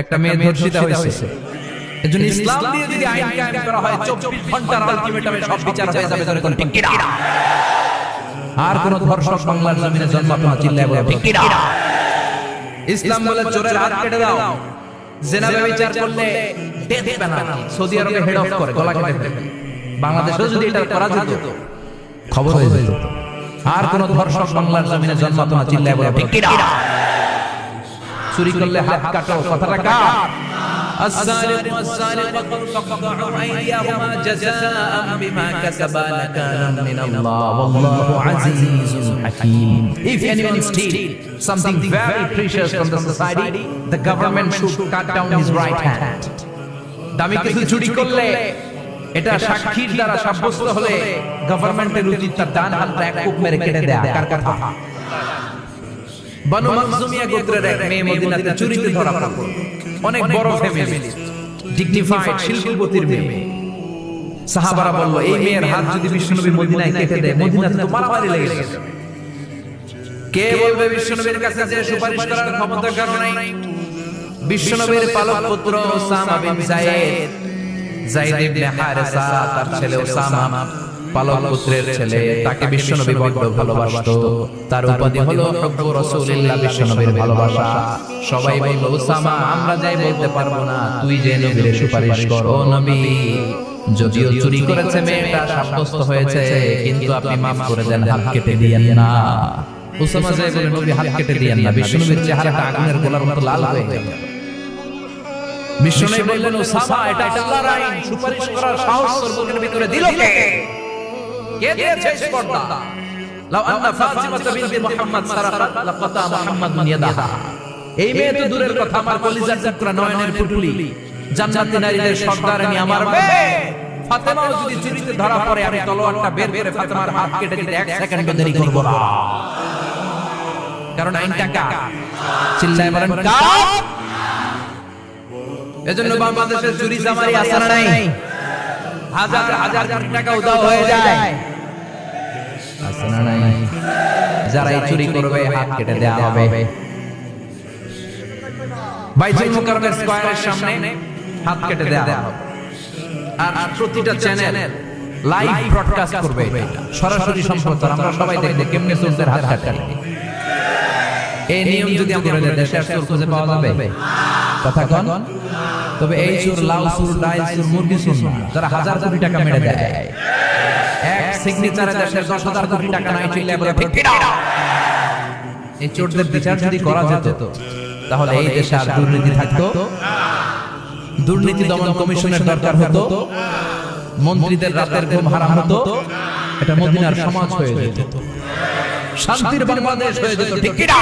একটা মেয়ে ধর্ষিতা হয়েছে। এজন্য ইসলাম দিয়ে যদি আইন কায়েম করা হয় 24 ঘণ্টার আলটিমেটামে সব বিচার হয়ে যাবে ঠিক আর কোন ধর্ষক বাংলার জমিনে জন্মাবে না চিল্লায় বলে ঠিক ইসলাম বলে চোরের হাত কেটে দাও। জেনা বিচার করলে ডেথ পেনাল্টি সৌদি আরবে হেড অফ করে গলা কেটে বাংলাদেশেও যদি এটা করা যেত খবর হয়ে যেত। আর কোন ধর্ষক বাংলার জমিনে জন্মাতো না চিল্লায় বলে ঠিক চুরি করলে হাত কাটো কথাটা কার السارق والسارقة فاقطعوا أيديهما جزاء بما كسبا نكالا من الله والله عزيز حكيم If anyone steal something very precious from the society, the government should cut down his right hand. দামি কিছু চুরি করলে এটা সাক্ষীর দ্বারা সাব্যস্ত হলে গভর্নমেন্টের উচিত তার ডান হাতটা এক কুপ মেরে কেটে দেয়া কার কথা বানু মাকজুমিয়া গোত্রের এক মেয়ে মদিনাতে চুরিতে ধরা পড়ল অনেক বড় ফ্যামিলি ডিগনিফাইড শিল্পপতির মেয়ে। সাহাবারা বলল এই মেয়ের হাত যদি বিশ্বনবী মদিনায় কেটে দেয় মদিনাতে তো মারামারি লেগে যাবে। কে বলবে বিশ্বনবীর কাছে যে সুপারিশ করার ক্ষমতা কারণ নাই? বিশ্বনবীর পালক পুত্র Osama bin Zayed Zayed ibn Haritha তার ছেলে ওসামা। পালক পুত্রের ছেলে তাকে বিশ্বনবী বড্ড ভালোবাসতো। তার উপাধি হলো হুব্বু রাসূলিল্লাহ বিশ্বনবীর ভালোবাসা। সবাই বলল ওসামা আমরা যাই বলতে পারব না। তুই যে নবীর সুপারিশ কর ও নবী। যদিও চুরি করেছে মেয়েটা সাব্যস্ত হয়েছে কিন্তু আপনি মাফ করে দেন হাত কেটে দিয়েন না। ওসামা যাই বলে নবী হাত কেটে দিয়েন না। বিশ্বনবীর চেহারাটা আগুনের গোলার মতো লাল হয়ে গেল বিশ্বনবী বললেন ওসামা এটা আল্লাহর আইন সুপারিশ করার সাহস তোর বুকের ভিতরে দিল কে কে দিয়েছে স্পর্ধা? লাউ আন্না ফাতিমা বিনতি মুহাম্মদ সারাকাত লাকাতা মুহাম্মাদুন ইয়াদাহা এই মেয়ে তো দূরের কথা আমার কলিজার টুকরা নয়নের পুটুলি জান্নাতি নারীদের সর্দার আমি আমার মেয়ে। ফাতেমাও যদি চুরিতে ধরা পড়ে আমি তলোয়ারটা বের করে ফাতেমার হাত কেটে দিতে এক সেকেন্ড দেরি করব। না কারণ আইনটা কার চিল্লায় বলেন কার? এজন্য বাংলাদেশের চুরি চামারি আসার নাই। হাজার হাজার টাকা উধাও হয়ে যায়। যারা এই চুরি করবে হাত কেটে দেওয়া হবে। বাইতুল মুকাররমের স্কয়ারের সামনে হাত কেটে দেওয়া হবে। আর প্রতিটা চ্যানেল লাইভ ব্রডকাস্ট করবে সরাসরি সম্প্রচার আমরা সবাই দেখব কেমনে চোরদের হাত কাটে। এই নিয়ম যদি আমাদের দেশে আর খুঁজে পাওয়া যাবে। কথা কন তবে এই চোর লাল চোর ডাইল চোর মুরগি চোর না, যারা হাজার কোটি টাকা মেরে দেয়। এক সিগনেচারে দেশের দশ হাজার কোটি টাকা নাই চলে বলে ঠিক? এই চোরদের বিচার যদি করা যেত তাহলে এই দেশে আর দুর্নীতি থাকতো। দুর্নীতি দমন কমিশনের দরকার হতো মন্ত্রীদের রাতের ঘুম হারাম হতো। এটা মদিনার সমাজ হয়ে যেত। শান্তির বাংলাদেশ হয়ে যেত। ঠিক কিনা